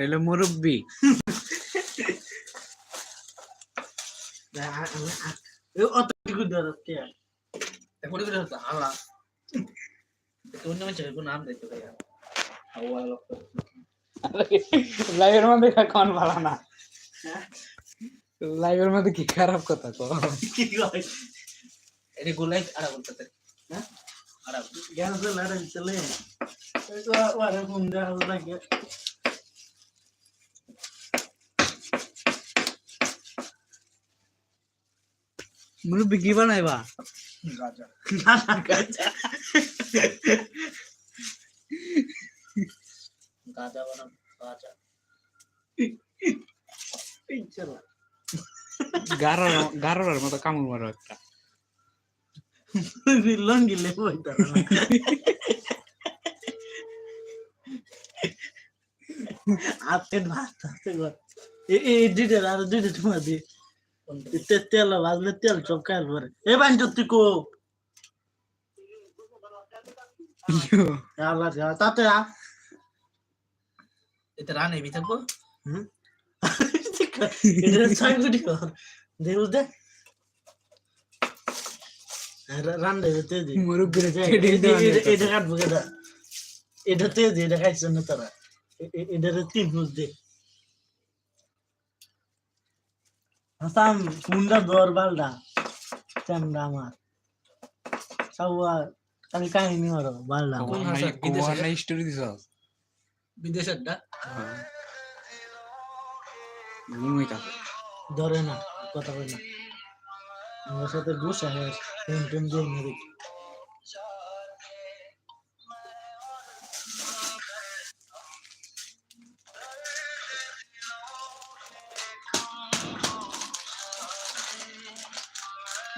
হলো মুরব্বি। অতটুকু ধরতে এখন করে হতো আল্লাহ অন্য মানুষের কোনো নাম দিতে পারি হাওয়া লোক লাইভের মধ্যে কোন ভালো না লাইভের মধ্যে কি খারাপ কথা কো কি কয় এটা গুলাই আড়া বলতে পারি হ্যাঁ আড়া চলে লাগে মুরব্বি কি বানাইবা? গাজা। না না গাজা। গাজা বানাম গাজা। চলো গারো গারোর মতো কামড় মারো একটা। লঙ্গি লেবু ভাত আছে গো এই দুইটা আর দুইটা তোমার দি তে- তেল ভাজলে তেল চমকাল পরে এ বান তুই কো? আল্লাহ তাতে আ। এটা রানে বি থাকব? হুম? কর দে দে। রান দে তে দি। মুরব্বির এটা কাটবো এটা। এটা তে দি এটা খাইছ না তারা। এটা তিন দে। হাসাম কুন্ডা দর বালডা চামড়া আমার সাউয়া আমি কাহিনী মারো। বালডা স্টোরি দিছ? বিদেশের ডা ঘুমাইতা ধরে না কথা বলে না। আমার সাথে বসে টেন টেন দিয়ে মেরে।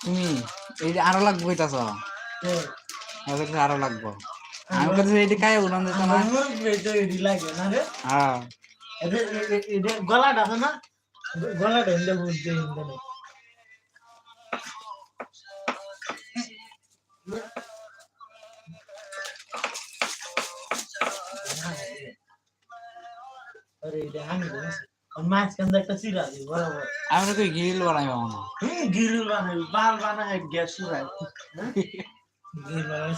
তুমি এই আরও লাগবো এটা এবার আরও লাগবো। আমি কাছে এটা কাই উড়ান দিত না? হ্যাঁ। গলাটা না? গলাটা এন্ডে বুঝতে এন্ডে না আরে এটা একটা চিরা দিই বরাবর। আমরা গিল হুম গিল বানাই বাল বানাই গ্যাস গিল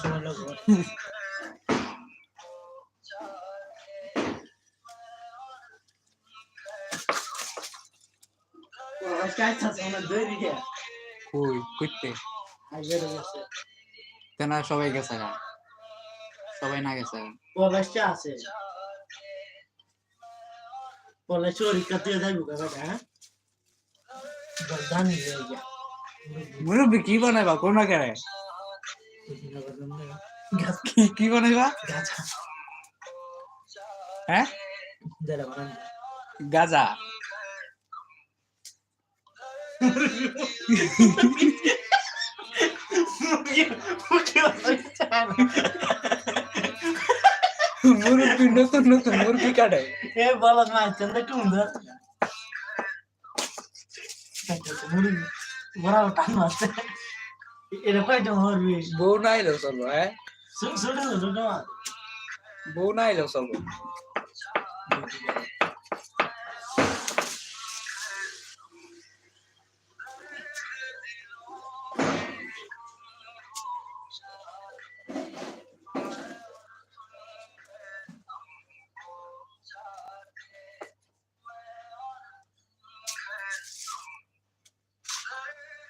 সময় লাগবে গেছে। তেনা সবাই গেছে সবাই না গেছে আছে। পলাশ পরীক্ষা দিয়ে যাইব কাকা হ্যাঁ জানি মুরব্বি কি বানাইবা কোন কেরে গাছ কি বানাইবা হ্যাঁ যারা বানান গাজা মুরব্বি নতুন নতুন মুরগি কাটে এ বলা চন্দ চন্দ্র মুরগি বড় টান আছে এটা কয়টা মরবি বউ নাই লো চলবো হ্যাঁ ছোট ছোট বউ নাই লো চলবো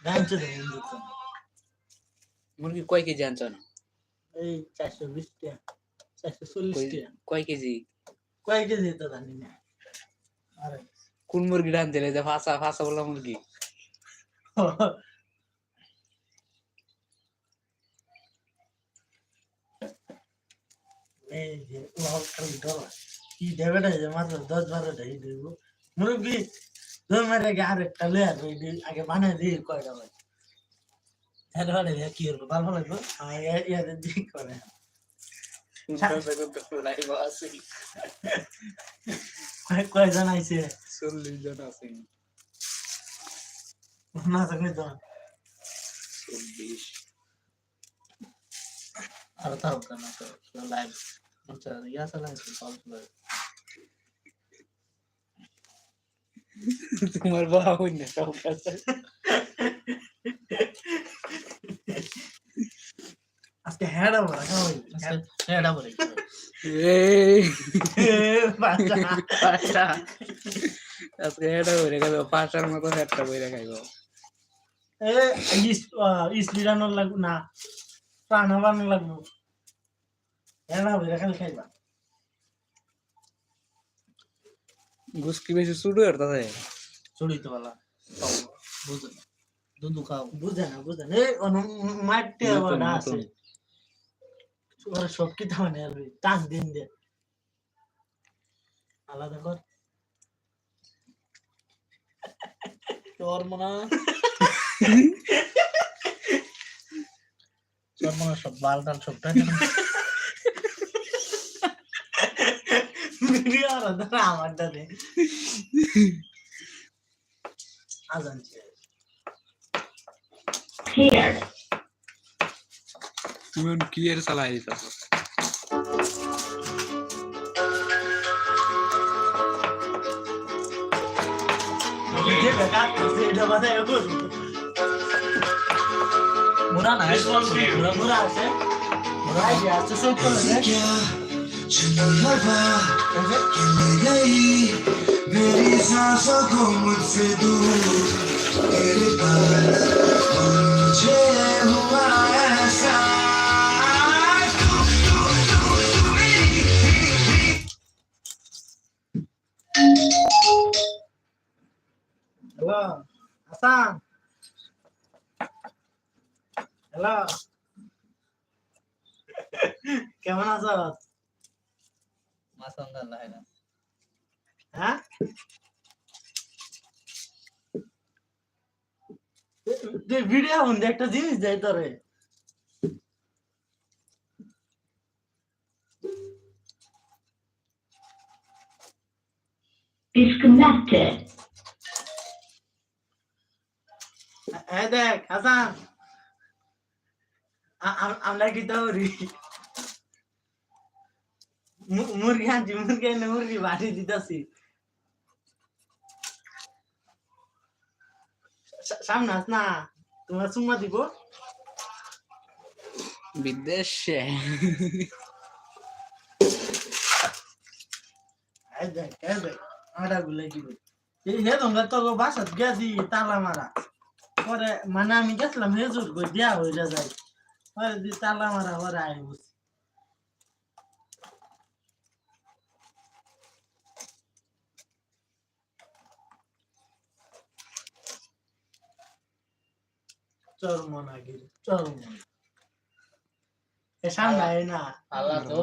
গামছে দেন মুরগি কয় কেজি আনছ না এই চারশো বিশ টাকা চারশো চল্লিশ টাকা কয় কেজি? কয় কেজি তো জানি না। কোন মুরগি আনতে যে ফাঁসা ফাঁসা বলা মুরগি। এই যে ডলা কি দেবে না যে মাত্র দশ বারোটা মুরব্বী তোমার আগে আরেকটা লেয়ার আগে বানিয়ে দিই কয়টা ভাই কি করব? ভালো লাগবে? ইয়াদের দিক করে কয়- কয়জন আইছে? চল্লিশ জন আছে। না তো কয়জন চল্লিশ। আর তার লাইভ আচ্ছা ইয়া চালাইছে করে তোমার বাবা হইন না সব কাছে আজকে হেডা বড় কেমন হেডা বড় এই। বাচ্চা। পাঁচটা আজকে এটা বইরে খাইব পাঁচটার মতো একটা বইরে খাইব? এ ইস ইস লিরানোর লাগু না প্রাণ বানানো লাগবো। হেডা বড় খালি খাইবা। গুসকি বেশি শুরু করতেছে চড়িতে বলা বুঝে না দুধু খাও। বুঝে না বুঝে না এই অন মাইটে নতুন, আছে। ওরা সব কি তাহলে আর টান দিন দে। আলাদা কর। তোর মনে তোর মনে সব বাল টাল সব টান। ভিডিও আর ধর আমার দাদে আজান. তুমি কি এর চালাই করব। মুরা না মুরা মুরা আছে মুরা আছে সব করে দে। मेरी सांसों को मुझसे दूर तेरे पास मुझे हुआ ऐसा হ্যালো হাসান হ্যালো কেমন আছো হ্যাঁ তুই ভিডিও মধ্যে একটা জিনিস দেয় তোরে Disconnected. এই দেখ হাসান আমরা কি তৌরি মুরগি আনছি মুরগি এনে মুরগি বাড়ি দিতেছি। সামনে আস না তোমার সুম্মা দিব। বিদেশে তালা মারা। পরে মানে আমি গেছিলাম হেজুর দিয়া হয়ে যায়। পরে দি তালা মারা পরে আই বসি। চরমনাগিরি চরমন। এ সামনে না। আল্লাহ তো